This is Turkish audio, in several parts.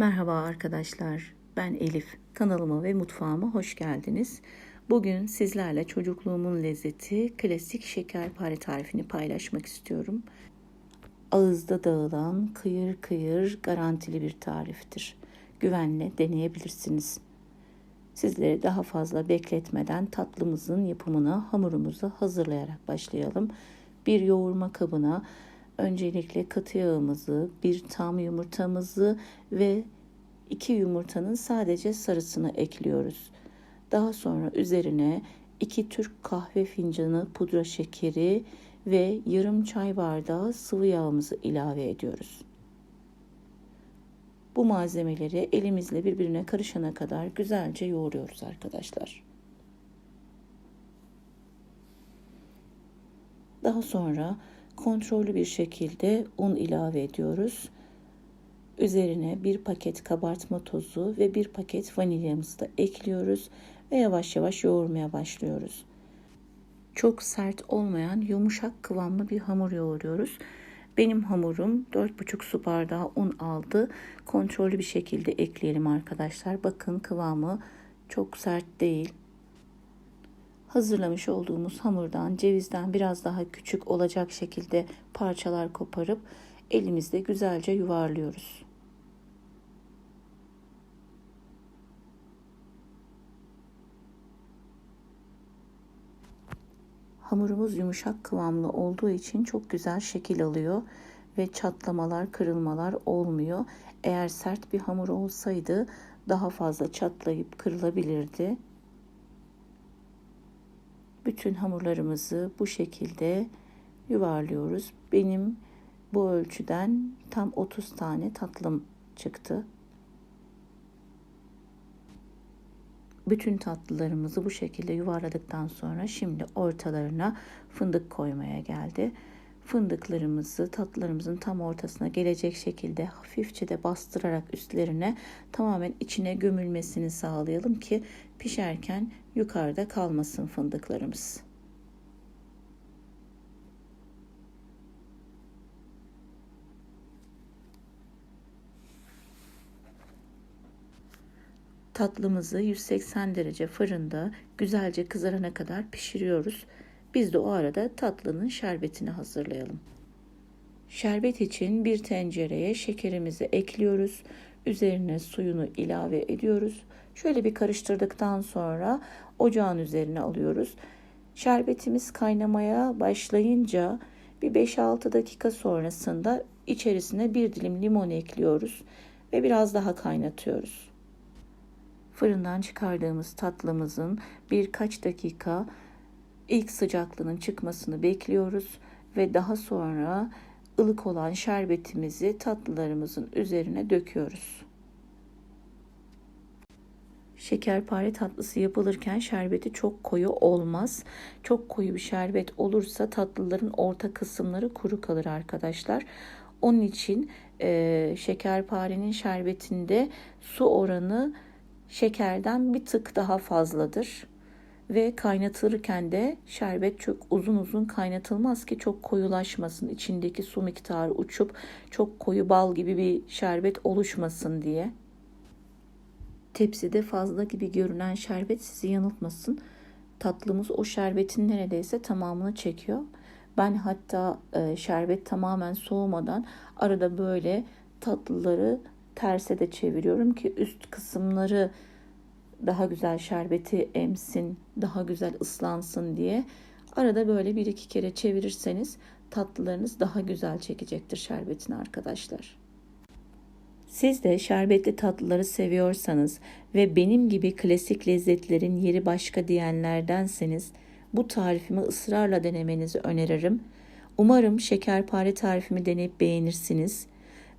Merhaba arkadaşlar. Ben Elif. Kanalıma ve mutfağıma hoş geldiniz. Bugün sizlerle çocukluğumun lezzeti klasik şekerpare tarifini paylaşmak istiyorum. Ağızda dağılan kıyır kıyır garantili bir tariftir. Güvenle deneyebilirsiniz. Sizleri daha fazla bekletmeden tatlımızın yapımına hamurumuzu hazırlayarak başlayalım. Bir yoğurma kabına öncelikle katı yağımızı, bir tam yumurtamızı ve iki yumurtanın sadece sarısını ekliyoruz. Daha sonra üzerine iki Türk kahve fincanı pudra şekeri ve yarım çay bardağı sıvı yağımızı ilave ediyoruz. Bu malzemeleri elimizle birbirine karışana kadar güzelce yoğuruyoruz arkadaşlar. Daha sonra kontrollü bir şekilde un ilave ediyoruz. Üzerine bir paket kabartma tozu ve bir paket vanilyamızı da ekliyoruz ve yavaş yavaş yoğurmaya başlıyoruz. Çok sert olmayan yumuşak kıvamlı bir hamur yoğuruyoruz. Benim hamurum 4,5 su bardağı un aldı. Kontrollü bir şekilde ekleyelim arkadaşlar. Bakın kıvamı çok sert değil hazırlamış olduğumuz hamurdan cevizden biraz daha küçük olacak şekilde parçalar koparıp elimizde güzelce yuvarlıyoruz. Hamurumuz yumuşak kıvamlı olduğu için çok güzel şekil alıyor ve çatlamalar, kırılmalar olmuyor. Eğer sert bir hamur olsaydı daha fazla çatlayıp kırılabilirdi. Bütün hamurlarımızı bu şekilde yuvarlıyoruz. Benim bu ölçüden tam 30 tane tatlım çıktı. Bütün tatlılarımızı bu şekilde yuvarladıktan sonra şimdi ortalarına fındık koymaya geldi. Fındıklarımızı tatlılarımızın tam ortasına gelecek şekilde hafifçe de bastırarak üstlerine tamamen içine gömülmesini sağlayalım ki pişerken yukarıda kalmasın fındıklarımız. Tatlımızı 180 derece fırında güzelce kızarana kadar pişiriyoruz. Biz de o arada tatlının şerbetini hazırlayalım. Şerbet için bir tencereye şekerimizi ekliyoruz. Üzerine suyunu ilave ediyoruz. Şöyle bir karıştırdıktan sonra ocağın üzerine alıyoruz. Şerbetimiz kaynamaya başlayınca bir 5-6 dakika sonrasında içerisine bir dilim limon ekliyoruz ve biraz daha kaynatıyoruz. Fırından çıkardığımız tatlımızın birkaç dakika ilk sıcaklığının çıkmasını bekliyoruz ve daha sonra ılık olan şerbetimizi tatlılarımızın üzerine döküyoruz. Şekerpare tatlısı yapılırken şerbeti çok koyu olmaz. Çok koyu bir şerbet olursa tatlıların orta kısımları kuru kalır arkadaşlar. Onun için e, şekerparenin şerbetinde su oranı şekerden bir tık daha fazladır ve kaynatılırken de şerbet çok uzun uzun kaynatılmaz ki çok koyulaşmasın. içindeki su miktarı uçup çok koyu bal gibi bir şerbet oluşmasın diye. Tepside fazla gibi görünen şerbet sizi yanıltmasın. Tatlımız o şerbetin neredeyse tamamını çekiyor. Ben hatta e, şerbet tamamen soğumadan arada böyle tatlıları terse de çeviriyorum ki üst kısımları daha güzel şerbeti emsin, daha güzel ıslansın diye. Arada böyle bir iki kere çevirirseniz tatlılarınız daha güzel çekecektir şerbetini arkadaşlar. Siz de şerbetli tatlıları seviyorsanız ve benim gibi klasik lezzetlerin yeri başka diyenlerdenseniz bu tarifimi ısrarla denemenizi öneririm. Umarım şekerpare tarifimi deneyip beğenirsiniz.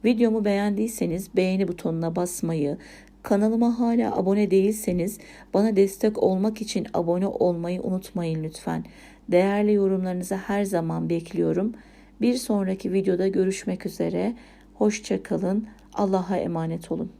Videomu beğendiyseniz beğeni butonuna basmayı, Kanalıma hala abone değilseniz bana destek olmak için abone olmayı unutmayın lütfen. Değerli yorumlarınızı her zaman bekliyorum. Bir sonraki videoda görüşmek üzere. Hoşçakalın. Allah'a emanet olun.